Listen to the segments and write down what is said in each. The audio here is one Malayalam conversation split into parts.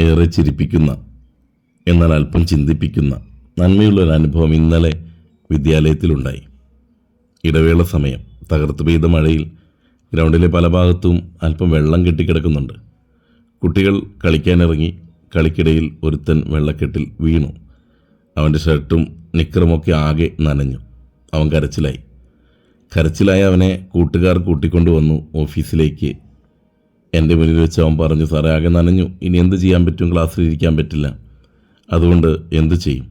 ഏറെ ചിരിപ്പിക്കുന്ന എന്നാൽ അല്പം ചിന്തിപ്പിക്കുന്ന നന്മയുള്ള ഒരു അനുഭവം ഇന്നലെ വിദ്യാലയത്തിലുണ്ടായി. ഇടവേള സമയം തകർത്ത് പെയ്ത മഴയിൽ ഗ്രൗണ്ടിലെ പല ഭാഗത്തും അല്പം വെള്ളം കെട്ടിക്കിടക്കുന്നുണ്ട്. കുട്ടികൾ കളിക്കാനിറങ്ങി കളിക്കിടയിൽ ഒരുത്തൻ വെള്ളക്കെട്ടിൽ വീണു. അവന്റെ ഷർട്ടും നിക്കറുമൊക്കെ ആകെ നനഞ്ഞു. അവൻ കരച്ചിലായി. കരച്ചിലായ അവനെ കൂട്ടുകാർ കൂട്ടിക്കൊണ്ടുവന്നു ഓഫീസിലേക്ക് എന്റെ മുന്നിൽ വെച്ച് അവൻ പറഞ്ഞു സാറേ ആകെ നനഞ്ഞു. ഇനി എന്ത് ചെയ്യാൻ പറ്റും? ക്ലാസ്സിൽ ഇരിക്കാൻ പറ്റില്ല. അതുകൊണ്ട് എന്തു ചെയ്യും?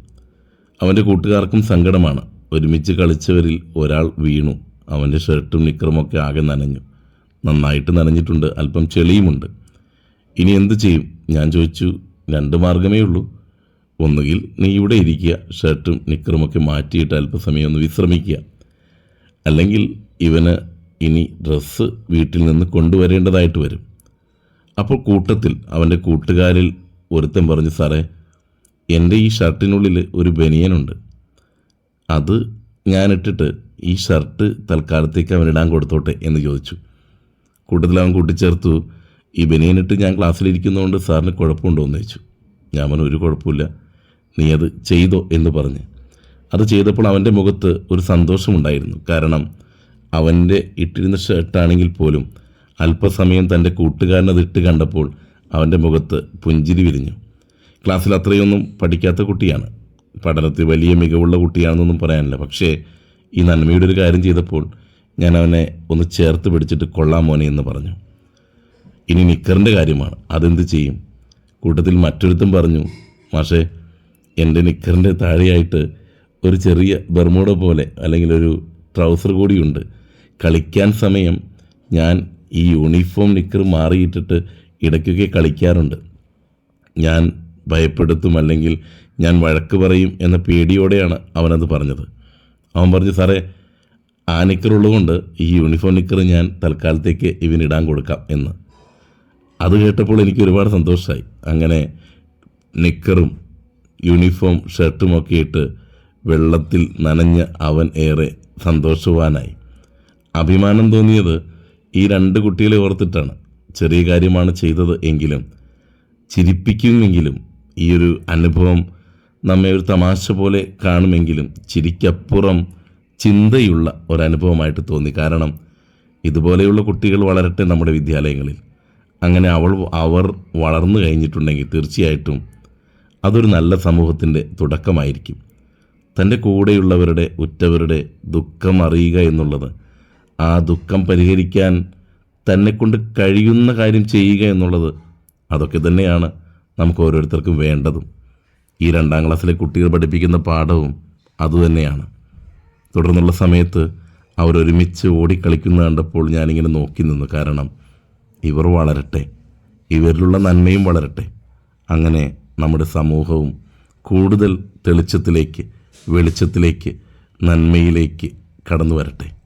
അവന്റെ കൂട്ടുകാർക്കും സങ്കടമാണ്. ഒരുമിച്ച് കളിച്ചവരിൽ ഒരാൾ വീണു. അവന്റെ ഷർട്ടും നിക്കറുമൊക്കെ ആകെ നനഞ്ഞു. നന്നായിട്ട് നനഞ്ഞിട്ടുണ്ട്. അല്പം ചെളിയുമുണ്ട്. ഇനി എന്തു ചെയ്യും? ഞാൻ ചോദിച്ചു. രണ്ട് മാർഗമേ ഉള്ളൂ. ഒന്നുകിൽ നീ ഇവിടെ ഇരിക്കുക. ഷർട്ടും നിക്കറുമൊക്കെ മാറ്റിയിട്ട് അല്പസമയം ഒന്ന് വിശ്രമിക്കുക. അല്ലെങ്കിൽ ഇവന് ഇനി ഡ്രസ്സ് വീട്ടിൽ നിന്ന് കൊണ്ടുവരേണ്ടതായിട്ട് വരും. അപ്പോൾ കൂട്ടത്തിൽ അവന്റെ കൂട്ടുകാരിൽ ഒരുത്തൻ പറഞ്ഞു സാറേ എന്റെ ഈ ഷർട്ടിനുള്ളിൽ ഒരു ബനിയനുണ്ട്. അത് ഞാനിട്ടിട്ട് ഈ ഷർട്ട് തൽക്കാലത്തേക്ക് ഇടാൻ കൊടുത്തോട്ടെ എന്ന് ചോദിച്ചു. കൂട്ടത്തിൽ അവൻ കൂട്ടിച്ചേർത്തു ഈ ബനിയനിട്ട് ഞാൻ ക്ലാസ്സിലിരിക്കുന്നതുകൊണ്ട് സാറിന് കുഴപ്പമുണ്ടോ? എന്ന് ചോദിച്ചു. ഞാൻ അവൻ ഒരു കുഴപ്പമില്ല. നീ അത് ചെയ്തോ? എന്ന് പറഞ്ഞ്. അത് ചെയ്തപ്പോൾ അവന്റെ മുഖത്ത് ഒരു സന്തോഷമുണ്ടായിരുന്നു. കാരണം അവന്റെ ഇട്ടിരുന്ന ഷർട്ടാണെങ്കിൽ പോലും അല്പസമയം തന്റെ കൂട്ടുകാരനെ ഇട്ട് കണ്ടപ്പോൾ അവന്റെ മുഖത്ത് പുഞ്ചിരി വിരിഞ്ഞു. ക്ലാസ്സിൽ അത്രയൊന്നും പഠിക്കാത്ത കുട്ടിയാണ്. പഠനത്തിൽ വലിയ മികവുള്ള കുട്ടിയാണെന്നൊന്നും പറയാനില്ല. പക്ഷേ ഈ നന്മയുടെ ഒരു കാര്യം ചെയ്തപ്പോൾ ഞാൻ അവനെ ഒന്ന് ചേർത്ത് പിടിച്ചിട്ട് കൊള്ളാം മോനെ എന്ന് പറഞ്ഞു. ഇനി നിക്കറിന്റെ കാര്യമാണ്. അതെന്ത് ചെയ്യും? കൂട്ടത്തിൽ മറ്റൊരുത്തും പറഞ്ഞു മാഷേ എന്റെ നിക്കറിന്റെ താഴെയായിട്ട് ഒരു ചെറിയ ബർമൂട പോലെ അല്ലെങ്കിൽ ഒരു ട്രൗസർ കൂടിയുണ്ട്. കളിക്കാൻ സമയം ഞാൻ ഈ യൂണിഫോം നിക്കർ മാറിയിട്ടിട്ട് ഇടയ്ക്കൊക്കെ കളിക്കാറുണ്ട്. ഞാൻ ഭയപ്പെടുത്തും അല്ലെങ്കിൽ ഞാൻ വഴക്ക് പറയും എന്ന പേടിയോടെയാണ് അവനത് പറഞ്ഞത്. അവൻ പറഞ്ഞു സാറേ ആ നിക്കർ ഉള്ളതുകൊണ്ട് ഈ യൂണിഫോം നിക്കർ ഞാൻ തൽക്കാലത്തേക്ക് ഇവനിടാൻ കൊടുക്കാം എന്ന്. അത് കേട്ടപ്പോൾ എനിക്ക് ഒരുപാട് സന്തോഷമായി അങ്ങനെ നിക്കറും യൂണിഫോം ഷർട്ടും ഒക്കെ ഇട്ട് വെള്ളത്തിൽ നനഞ്ഞ് അവൻ ഏറെ സന്തോഷവാനായി. അഭിമാനം തോന്നിയത് ഈ രണ്ട് കുട്ടികളെ ഓർത്തിട്ടാണ് ചെറിയ കാര്യമാണ് ചെയ്തത് എങ്കിലും ചിരിപ്പിക്കുമെങ്കിലും ഈ ഒരു അനുഭവം നമ്മെ ഒരു തമാശ പോലെ കാണുമെങ്കിലും ചിരിക്കപ്പുറം ചിന്തയുള്ള ഒരനുഭവമായിട്ട് തോന്നി. കാരണം ഇതുപോലെയുള്ള കുട്ടികൾ വളരട്ടെ നമ്മുടെ വിദ്യാലയങ്ങളിൽ. അങ്ങനെ അവൾ അവർ വളർന്നു കഴിഞ്ഞിട്ടുണ്ടെങ്കിൽ തീർച്ചയായിട്ടും അതൊരു നല്ല സമൂഹത്തിന്റെ തുടക്കമായിരിക്കും. തന്റെ കൂടെയുള്ളവരുടെ ഉറ്റവരുടെ ദുഃഖം അറിയുക എന്നുള്ളത് ആ ദുഃഖം പരിഹരിക്കാൻ തന്നെക്കൊണ്ട് കഴിയുന്ന കാര്യം ചെയ്യുക എന്നുള്ളത് അതൊക്കെ തന്നെയാണ് നമുക്ക് ഓരോരുത്തർക്കും വേണ്ടതും. ഈ രണ്ടാം ക്ലാസ്സിലെ കുട്ടികൾ പഠിപ്പിക്കുന്ന പാഠവും അതുതന്നെയാണ് തുടർന്നുള്ള സമയത്ത് അവരൊരുമിച്ച് ഓടിക്കളിക്കുന്ന കണ്ടപ്പോൾ ഞാനിങ്ങനെ നോക്കി നിന്നു. കാരണം ഇവർ വളരട്ടെ ഇവരിലുള്ള നന്മയും വളരട്ടെ. അങ്ങനെ നമ്മുടെ സമൂഹവും കൂടുതൽ തെളിച്ചത്തിലേക്ക് വെളിച്ചത്തിലേക്ക് നന്മയിലേക്ക് കടന്നു വരട്ടെ.